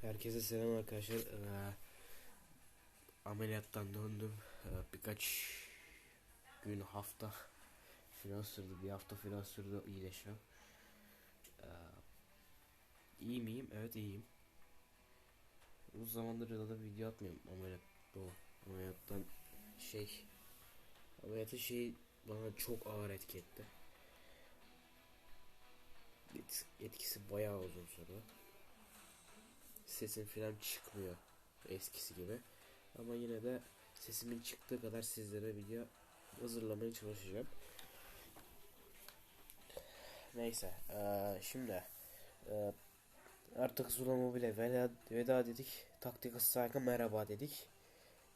Herkese selam arkadaşlar. Ee, ameliyattan döndüm. Ee, birkaç gün hafta falan sürdü. Bir hafta falan sürdü iyileşmem. Ee, iyi miyim? Evet iyiyim. Uzun zamandır da, da video atmıyorum ameliyat bu ameliyattan şey ameliyatı şey bana çok ağır etki etti. Et- Etkisi bayağı uzun sürdü sesim falan çıkmıyor eskisi gibi. Ama yine de sesimin çıktığı kadar sizlere video hazırlamaya çalışacağım. Neyse, eee, şimdi eee, artık Zula Mobile'e veda, veda dedik. Taktik saygı merhaba dedik.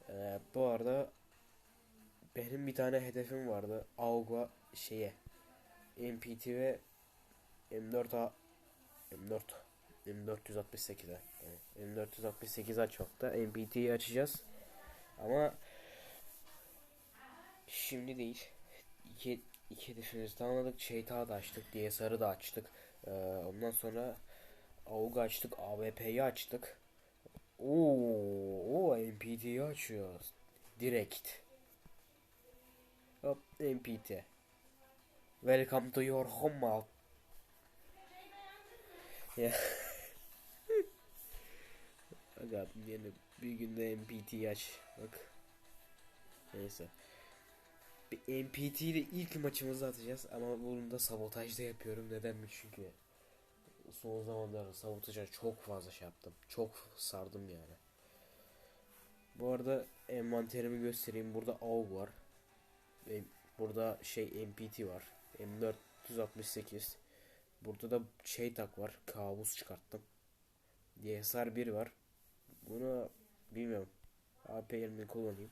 Eee, bu arada benim bir tane hedefim vardı. AUG'a şeye MPT ve M4A M4 M468'e yani M468 açmakta MPT'yi açacağız. Ama şimdi değil. İki, iki hedefimizi tamamladık. Şeyta'yı da açtık. DSR'ı da açtık. Ee, ondan sonra AUG açtık. AWP'yi açtık. Oo, o MPT'yi açıyoruz. Direkt. Hop MPT Welcome to your home ya Aga yine bir günde MPT aç bak. Neyse. Bir MPT ile ilk maçımızı atacağız ama bunu da sabotajda yapıyorum. Neden mi? Çünkü son zamanlarda sabotaja çok fazla şey yaptım. Çok sardım yani. Bu arada envanterimi göstereyim. Burada AUG var. Burada şey MPT var. M468. Burada da şey tak var. Kabus çıkarttım. DSR 1 var. Bunu bilmiyorum. AP yerini kullanayım.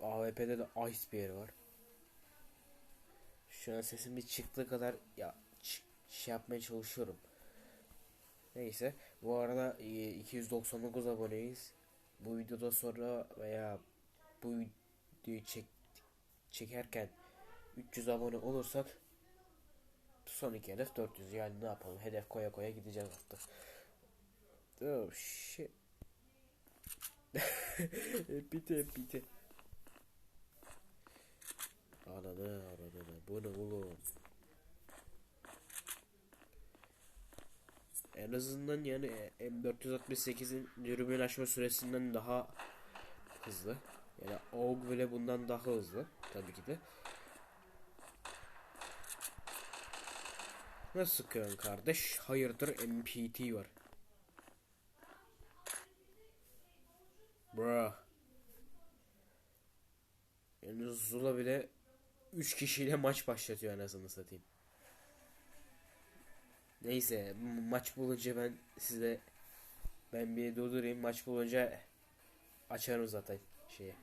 AWP'de de Icebear var. Şu an sesim bir çıktığı kadar ya şey yapmaya çalışıyorum. Neyse. Bu arada 299 aboneyiz. Bu videoda sonra veya bu videoyu çek çekerken 300 abone olursak sonraki hedef 400 yani ne yapalım hedef koya koya gideceğiz artık. Oh shit. bitti bitti. Ananı ananı bu ne oğlum? En azından yani M468'in dürbün açma süresinden daha hızlı. Yani AUG bile bundan daha hızlı tabii ki de. Nasıl sıkıyorsun kardeş? Hayırdır MPT var. Bro. Yani Zula bile 3 kişiyle maç başlatıyor anasını satayım. Neyse maç bulunca ben size ben bir durdurayım maç bulunca açarım zaten şeyi.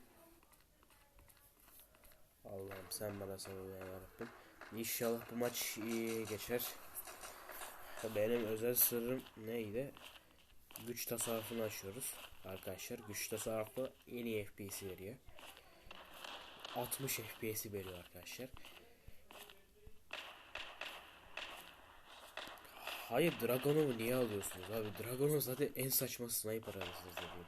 Allah'ım sen bana sabır ver yarabbim. İnşallah bu maç iyi geçer. Benim özel sırrım neydi? Güç tasarrufunu açıyoruz arkadaşlar. Güç tasarrufu en iyi FPS veriyor. 60 FPS veriyor arkadaşlar. Hayır Dragonov'u niye alıyorsunuz abi? Dragonov zaten en saçma sniper arasınız dediğim.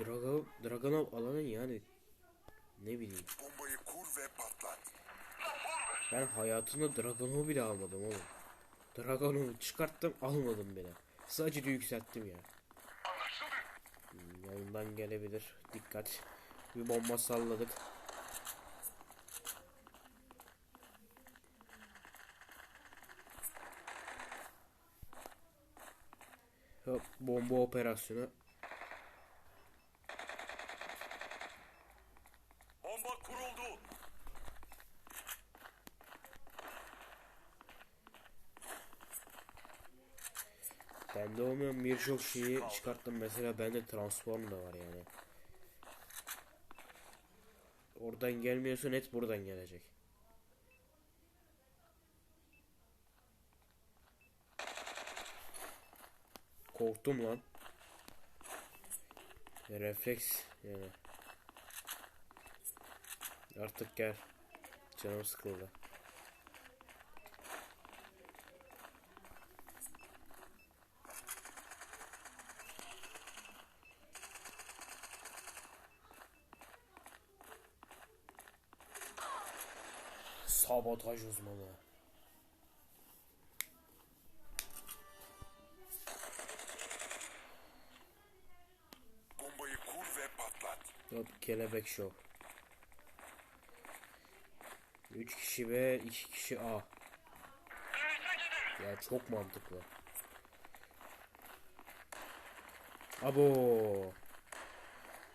Dragonov, Dragonov alanın yani ne bileyim. Bombayı kur ve patlat. Ben hayatımda Dragonov'u bile almadım oğlum. Dragonov'u çıkarttım almadım bile. Sadece de yükselttim ya. Hmm, yayından gelebilir. Dikkat. Bir bomba salladık. Hop, bomba operasyonu. Bomba kuruldu. Bende olmayan birçok şeyi çıkarttım. Mesela bende transform da var yani. Oradan gelmiyorsa net buradan gelecek. Korktum lan. Refleks yani. Artık gel. Canım sıkıldı. Sabotaj uzmanı. Bombayı kur ve patlat. Hop kelebek şov. 3 kişi ve 2 kişi A. Ya çok mantıklı. Abo.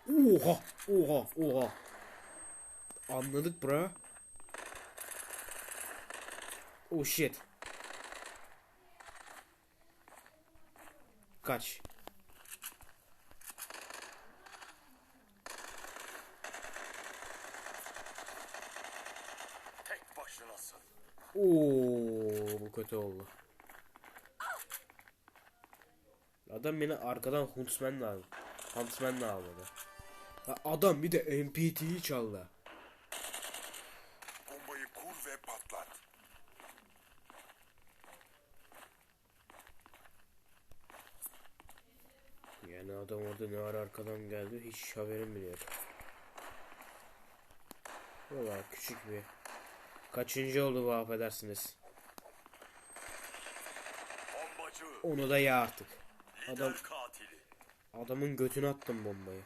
Oha, oha, oha. Anladık bra. Oh shit. Kaç. Tek başınasın. Oo, bu kötü oldu. Adam beni arkadan Huntsman'la aldı. Huntsman'la aldı. Ha, adam bir de MPT'yi çaldı. Bombayı kur ve patlat. Yani adam orada ne ara arkadan geldi hiç haberim bile yok. Valla küçük bir. Kaçıncı oldu bu affedersiniz. Onu da ya artık. Adam katili. adamın götüne attım bombayı.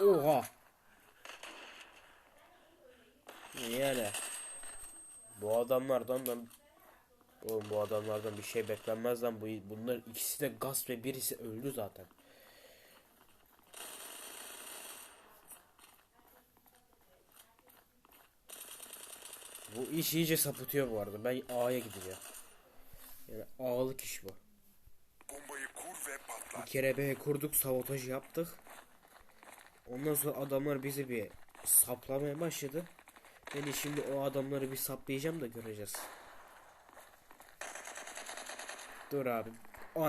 Oha. Yani bu adamlardan ben Oğlum bu adamlardan bir şey beklenmez lan bu bunlar ikisi de gasp ve birisi öldü zaten. Bu iş iyice sapıtıyor bu arada. Ben A'ya gideceğim. Yani A'lık iş bu. Bombayı kur ve Bir patlat. kere B kurduk, sabotaj yaptık. Ondan sonra adamlar bizi bir saplamaya başladı. Ben şimdi o adamları bir saplayacağım da göreceğiz.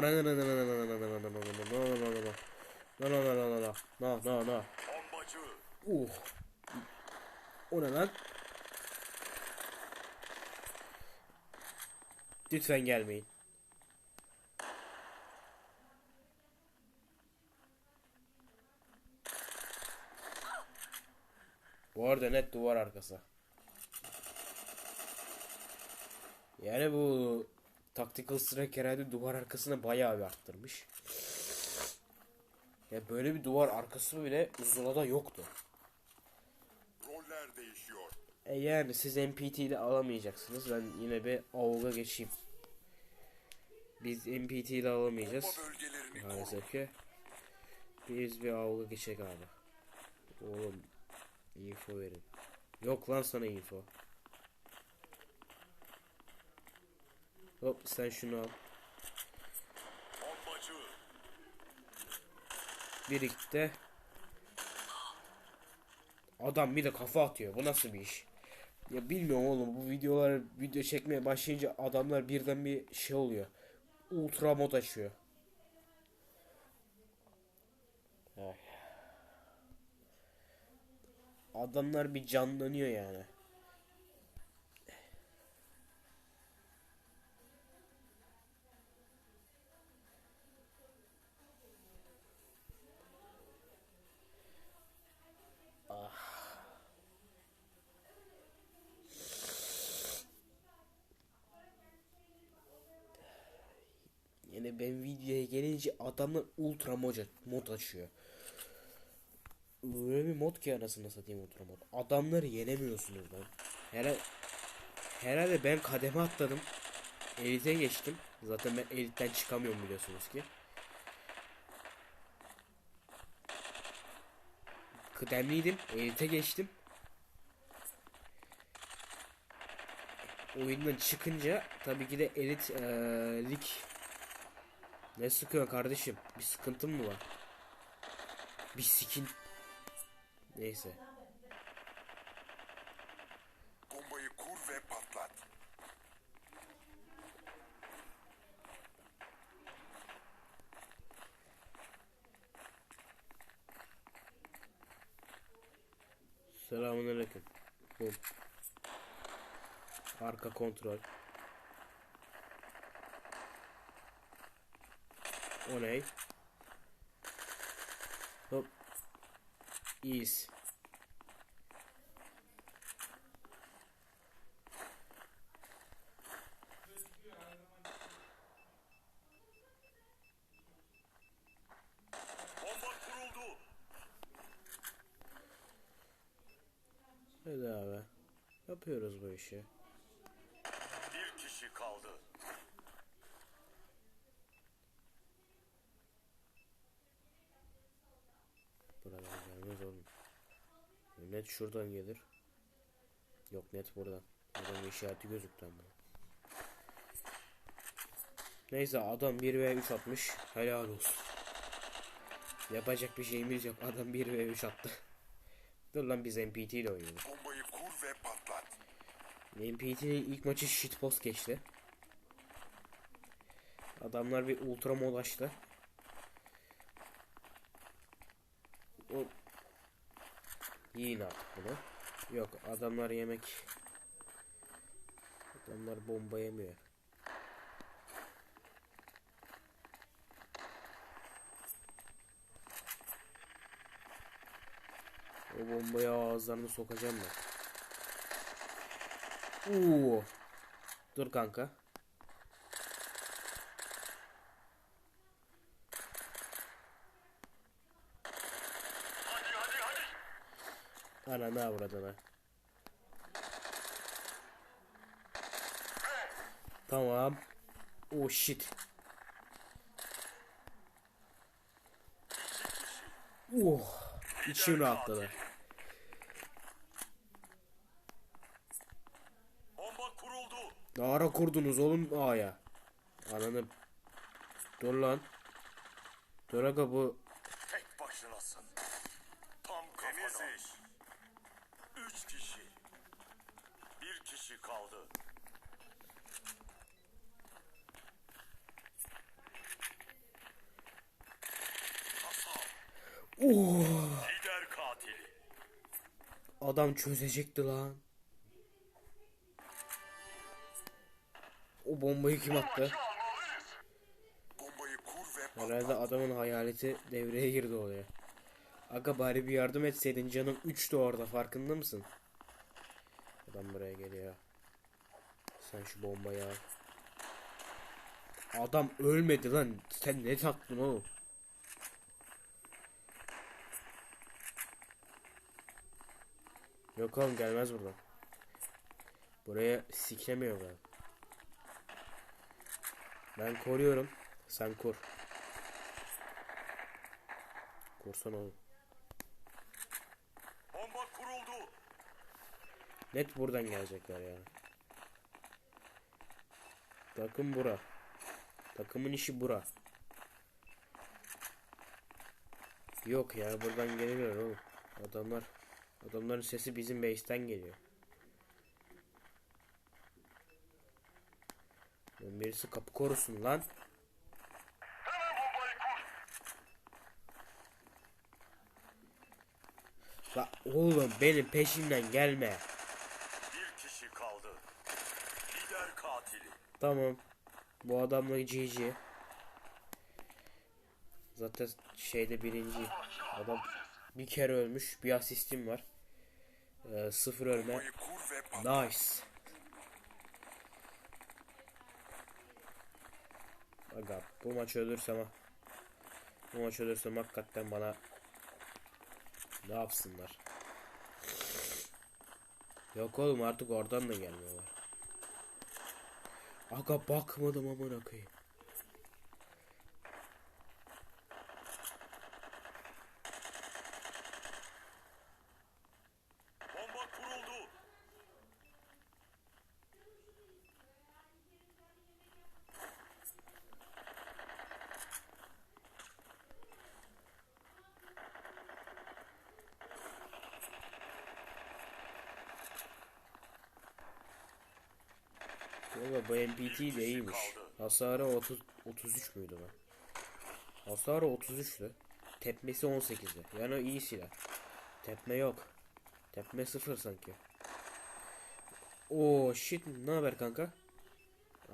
Na na na na na na na na na na na na na Bombacı. Uh. O ne lan? Lütfen gelmeyin. Bu arada net duvar arkası. Yani bu Tactical Strike herhalde duvar arkasını bayağı bir arttırmış. Ya böyle bir duvar arkası bile Zula'da yoktu. Roller değişiyor. E yani siz MPT ile alamayacaksınız. Ben yine bir AUG'a geçeyim. Biz MPT ile alamayacağız. Maalesef ki. Biz bir AUG'a geçecek abi. Oğlum info verin. Yok lan sana info. Hop sen şunu al. Birlikte. Adam bir de kafa atıyor. Bu nasıl bir iş? Ya bilmiyorum oğlum bu videolar video çekmeye başlayınca adamlar birden bir şey oluyor. Ultra mod açıyor. Adamlar bir canlanıyor yani. Yani ben videoya gelince adamlar ultra mod, mod açıyor. Öyle bir mod ki anasını satayım ultra mod. Adamları yenemiyorsunuz lan. Herhalde, herhalde ben kademe atladım. Elite geçtim. Zaten ben elitten çıkamıyorum biliyorsunuz ki. Kıdemliydim. Elite geçtim. Oyundan çıkınca tabii ki de elit eee, lig ne sıkıyor kardeşim? Bir sıkıntın mı var? Bir sikin. Neyse. Bombayı kur ve patlat. Selamünaleyküm. Bum. Arka kontrol. Oley. Hop. İyiyiz. Hadi abi. Yapıyoruz bu işi. Bir kişi kaldı. Net şuradan gelir. Yok net buradan. Buradan işareti gözüktü ama. Neyse adam 1 ve 3 atmış. Helal olsun. Yapacak bir şeyimiz yok. Adam 1 ve 3 attı. Dur lan biz MPT ile oynuyoruz. Bombayı kur ve patlat. MPT'nin ilk maçı shitpost geçti. Adamlar bir ultra mod açtı. O yiyin artık bunu. Yok adamlar yemek Adamlar bomba yemiyor. O bombayı ağızlarını sokacağım ben. Oo. Dur kanka. Hadi hadi hadi. Ana ne avradına. Tamam. Oh shit. Oh. İçim rahatladı. Bomba kuruldu. Ne ara kurdunuz oğlum A'ya? Ananı. Dur lan. Dur aga bu. Tek başınasın. Tam Temiz iş. Üç kişi. Bir kişi kaldı. Kasap. Oh. Lider katili. Adam çözecekti lan. O bombayı kim attı? Bombayı. Herhalde adamın hayaleti devreye girdi oraya. Aga bari bir yardım etseydin canım 3'tü orada farkında mısın? Adam buraya geliyor. Sen şu bombayı al. Adam ölmedi lan. Sen ne taktın oğlum? Yok oğlum gelmez buradan. Buraya siklemiyor ben. Ben koruyorum. Sen kur. Kursan oğlum. Bomba kuruldu. Net buradan gelecekler yani. Takım bura. Takımın işi bura. Yok ya buradan geliyor oğlum. Adamlar adamların sesi bizim base'ten geliyor. Lan birisi kapı korusun lan. La oğlum benim peşimden gelme. Bir kişi kaldı. Lider katili. Tamam. Bu adamla GG. Zaten şeyde birinci. Adam bir kere ölmüş. Bir asistim var. Ee, sıfır ölme. Nice. Aga bu maç ölürsem bu maç ölürsem hakikaten bana ne yapsınlar? Yok oğlum artık oradan da gelmiyorlar. Aga bakmadım amına koyayım. Bomba kuruldu. Valla bu MPT de iyiymiş. Hasarı 30 33 müydü lan? Hasarı 33'tü. Tepmesi 18'di. Yani o iyi silah. Tepme yok. Tepme 0 sanki. Oo shit ne haber kanka?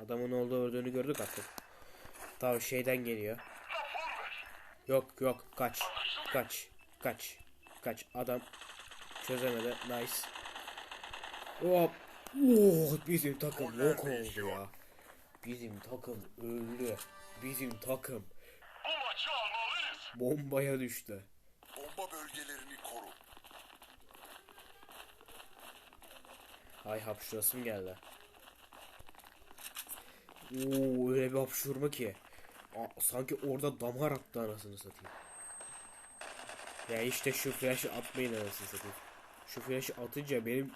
Adamın olduğu öldüğünü gördük artık. Tamam şeyden geliyor. Yok yok kaç. Kaç. Kaç. Kaç. Adam çözemedi. Nice. Hop. Oh, bizim takım yok oldu ya. Bizim takım öldü. Bizim takım Bu maçı almalıyız. bombaya düştü. Bomba bölgelerini koru. Ay hapşurasım geldi. Oo öyle bir hapşurma ki. Aa, sanki orada damar attı anasını satayım. Ya işte şu flash'ı atmayın anasını satayım. Şu flash'ı atınca benim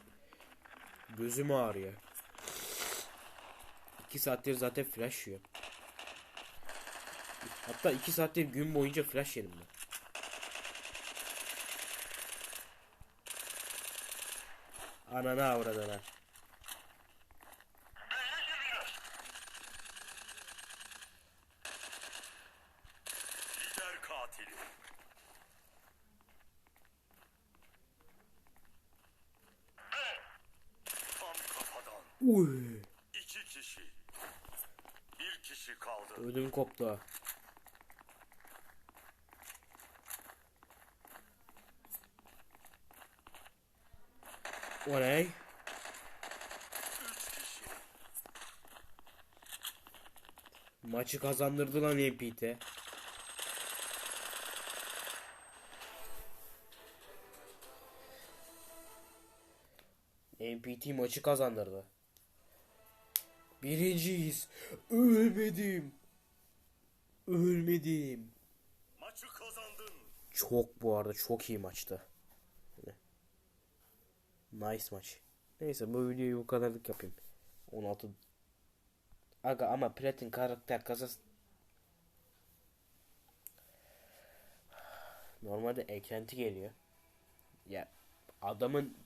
gözüm ağrıyor. 2 saattir zaten flash yiyorum. Hatta 2 saattir gün boyunca flash yedim ben. Anana avradana. B'ye girdiler. Lider katili. B. Tam kafadan. Uy. İki kişi. Bir kişi kaldı. Ödüm koptu. O ne? Maçı kazandırdı lan MPT. MPT maçı kazandırdı. Birinciyiz. Ölmedim. Ölmedim. Maçı kazandın. Çok bu arada çok iyi maçtı. Nice maç. Neyse bu videoyu bu kadarlık yapayım. 16 Aga ama platin karakter kasası Normalde eklenti geliyor. Ya adamın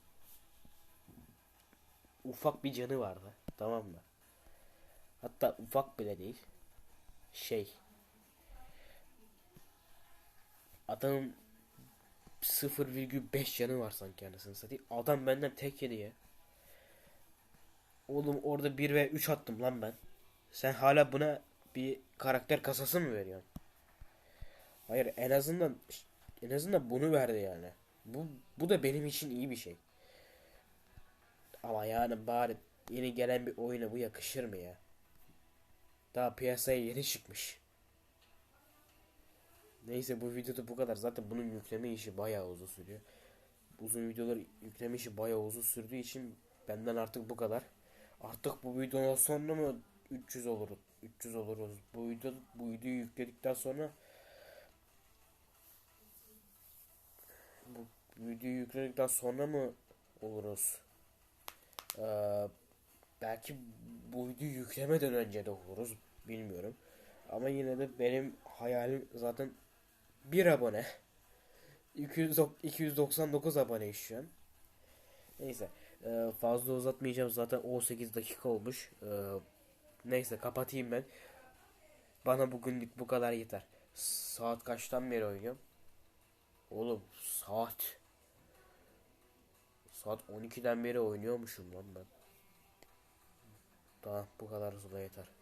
ufak bir canı vardı. Tamam mı? Hatta ufak bile değil. Şey. Adamın 0,5 canı var sanki anasını satayım. Adam benden tek yedi. Oğlum orada 1 ve 3 attım lan ben. Sen hala buna bir karakter kasası mı veriyorsun? Hayır en azından en azından bunu verdi yani. Bu bu da benim için iyi bir şey. Ama yani bari yeni gelen bir oyuna bu yakışır mı ya? Daha piyasaya yeni çıkmış. Neyse bu videoda bu kadar. Zaten bunun yükleme işi bayağı uzun sürüyor. Uzun videoları yükleme işi bayağı uzun sürdüğü için benden artık bu kadar. Artık bu videodan sonra mı 300 oluruz? 300 oluruz. Bu video bu videoyu yükledikten sonra bu videoyu yükledikten sonra mı oluruz? Ee, belki bu videoyu yüklemeden önce de oluruz. Bilmiyorum. Ama yine de benim hayalim zaten bir abone. 200, 299 abone şu an. Neyse. e, fazla uzatmayacağım. Zaten 18 dakika olmuş. E, neyse kapatayım ben. Bana bugünlük bu kadar yeter. Saat kaçtan beri oynuyorum? Oğlum saat. Saat 12'den beri oynuyormuşum lan ben. Tamam bu kadar da yeter.